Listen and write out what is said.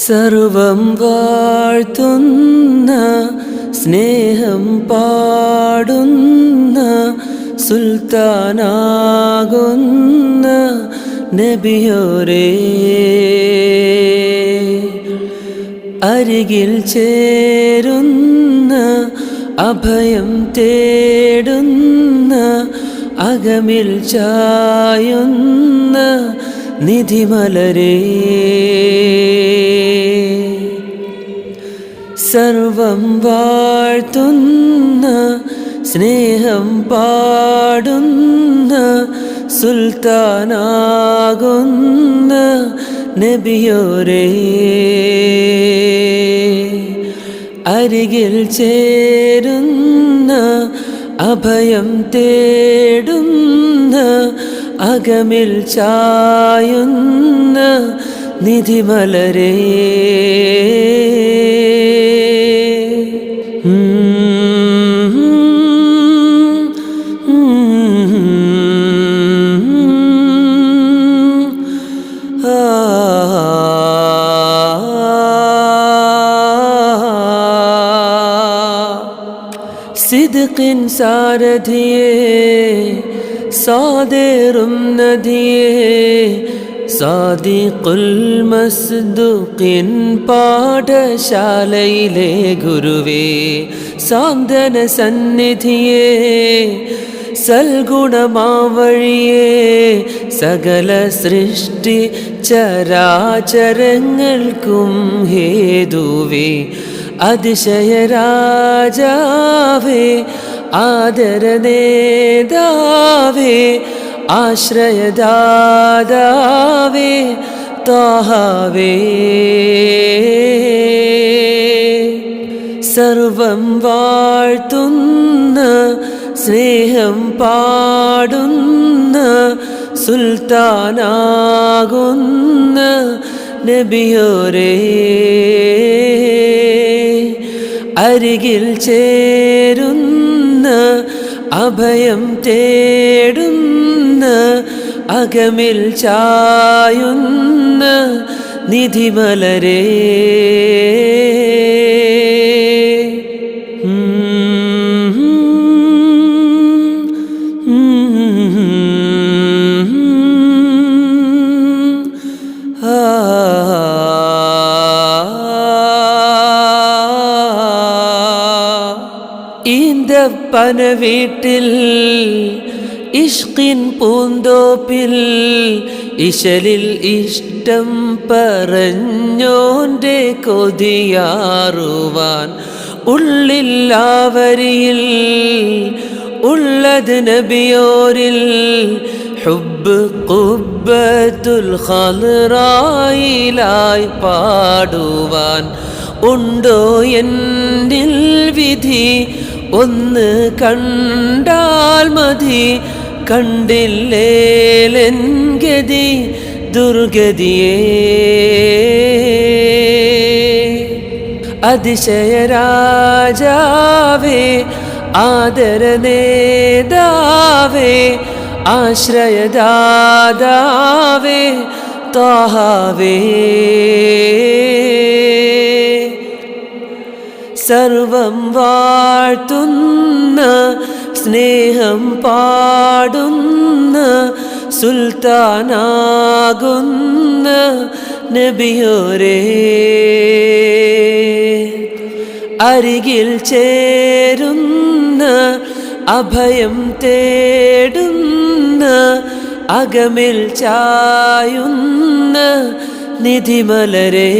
സർവം വാഴ്ത്തുന്ന സ്നേഹം പാടുന്ന സുൽത്താനാകുന്ന നബിയോരേ. അരികിൽ ചേരുന്ന അഭയം തേടുന്ന അകമിൽ ചായുന്ന നിധിമലരേ. സർവം വാഴ്ത്തുന്ന സ്നേഹം പാടുന്ന സുൽത്താനാകുന്ന നബിയോരേ അരികിൽ ചേരുന്ന അഭയം തേടുന്ന അകമിൽ ചായുന്ന നിധിമലരേ. സിദ്ഖിൻ സാരഥിയേ സാദേറും നദിയേ സാദിഖുൽ മസ്ദുഖിൻ പാഠശാലയിലെ ഗുരുവേ സാന്ത്വന സന്നിധിയേ സൽഗുണമാവഴിയേ സകല സൃഷ്ടി ചരാചരങ്ങൾക്കും ഹേതുവേ അതിശയരാജാവേ ആദരനേതാവേ ആശ്രയദാതാവേ താഹാവേ. സർവം വാഴ്ത്തുന്ന സ്നേഹം പാടുന്ന സുൽത്താനാകുന്ന നബിയോരേ. അരികിൽ ചേരുന്ന അഭയം തേടുന്ന അകമിൽ ചായുന്ന നിധിമലരേ. ഈന്തപ്പന വീട്ടിൽ ഇഷ്കിൻ പൂന്തോപ്പിൽ ഇശലിൽ ഇഷ്ടം പറഞ്ഞോന്റെ കൊതിയാറുവാൻ ഉള്ളില്ലാവരിയിൽ ഉള്ളത് നബിയോരിൽ ഹുബ് കുബത്തുൽ ഖലറായിലായി പാടുവാൻ ഉണ്ടോ എന്നിൽ വിധി ഒന്ന് കണ്ടാൽ മതി കണ്ടില്ലേലെൻഗതി ദുർഗതിയേ. അതിശയരാജാവേ ആദരനേതാവേ ആശ്രയദാതാവേ താഹാവേ. സർവം വാഴ്ത്തുന്ന സ്നേഹം പാടുന്ന സുൽത്താനാകുന്ന നബിയോരേ. അരികിൽ ചേരുന്ന അഭയം തേടുന്ന അകമിൽ ചായുന്ന നിധിമലരേ.